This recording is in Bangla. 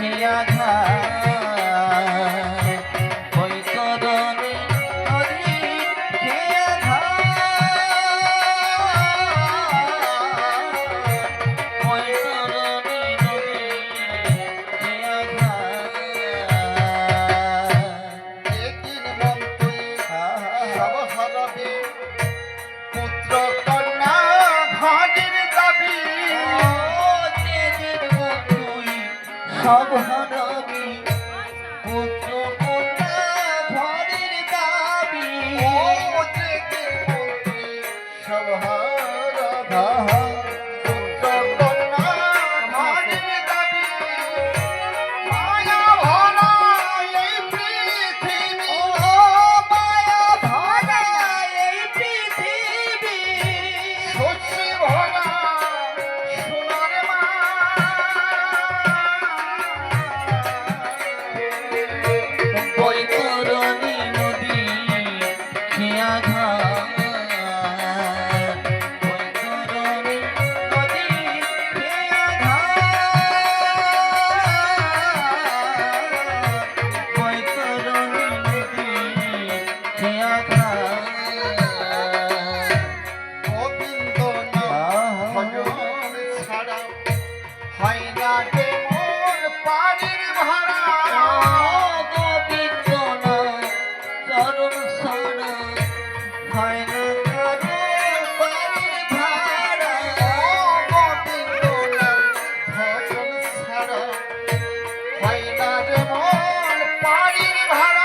রাখিয়া সব হারাবি পুত্র কন্যা ঘরের দাবি ও বাড়ির ভাড়া